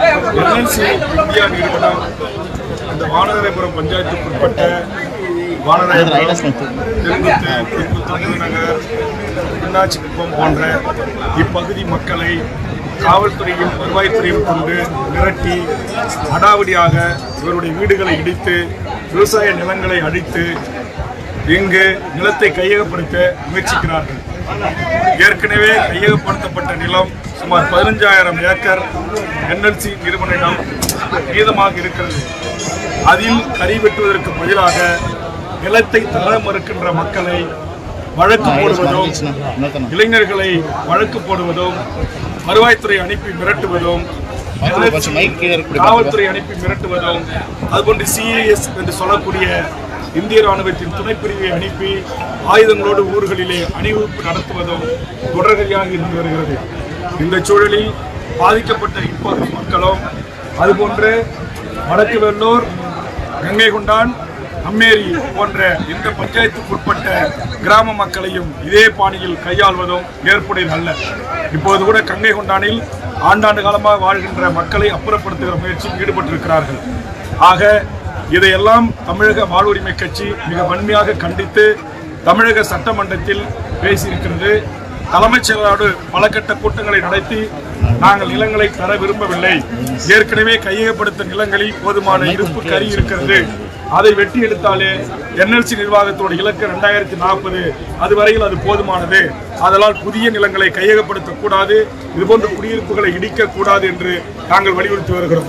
India நிறுவனம் இந்த வானகரபுரம் பஞ்சாயத்துக்குட்பட்ட திருப்பத்தூர் நகர் மீனாட்சிக்குப்பம் போன்ற இப்பகுதி மக்களை காவல்துறையும் வருவாய்த்துறையும் கொண்டு மிரட்டி அடாவடியாக இவருடைய வீடுகளை இடித்து விவசாய நிலங்களை அழித்து இங்கு நிலத்தை கையகப்படுத்த முயற்சிக்கிறார்கள். ஏற்கனவே கையகப்படுத்தப்பட்ட நிலம் சுமார் பதினஞ்சாயிரம் ஏக்கர் என்எல்சி நிறுவனம் மீதமாக இருக்கிறது. அதில் கறி வெட்டுவதற்கு பதிலாக நிலத்தை தர மறுக்கின்ற மக்களை வழக்கு போடுவதும் இளைஞர்களை வழக்கு போடுவதும் வருவாய்த்துறை அனுப்பி மிரட்டுவதும் காவல்துறை அனுப்பி மிரட்டுவதும் அதுபோன்று சிஏஎஸ் என்று சொல்லக்கூடிய இந்திய ராணுவத்தின் துணைப்பிரிவை அனுப்பி ஆயுதங்களோடு ஊர்களிலே அணிவகுப்பு நடத்துவதும் தொடர்கதையாக இருந்து வருகிறது. இந்த சூழலில் பாதிக்கப்பட்ட இப்பகுதி மக்களும் அதுபோன்று வடக்கு வெள்ளூர் கங்கை கொண்டான் அம்மேரி போன்ற இந்த பஞ்சாயத்துக்குட்பட்ட கிராம மக்களையும் இதே பாணியில் கையாள்வதும் ஏற்புடையது அல்ல. இப்போது கூட கங்கை கொண்டானில் ஆண்டாண்டு காலமாக வாழ்கின்ற மக்களை அப்புறப்படுத்துகிற முயற்சியில் ஈடுபட்டிருக்கிறார்கள். ஆக இதையெல்லாம் தமிழக வாழ்வுரிமை கட்சி மிக வன்மையாக கண்டித்து தமிழக சட்டமன்றத்தில் பேசியிருக்கிறது. தலைமைச் செயலரோடு பல கட்ட கூட்டங்களை நடத்தி நாங்கள் நிலங்களை தர விரும்பவில்லை. ஏற்கனவே கையகப்படுத்த நிலங்களில் போதுமான இருப்பு கறி இருக்கிறது. அதை வெட்டி எடுத்தாலே என்எல்சி நிர்வாகத்தோட இலக்கு ரெண்டாயிரத்தி நாற்பது. அதுவரையில் அது போதுமானது. அதனால் புதிய நிலங்களை கையகப்படுத்தக்கூடாது. இதுபோன்ற குடியிருப்புகளை இடிக்கக்கூடாது என்று நாங்கள் வலியுறுத்தி வருகிறோம்.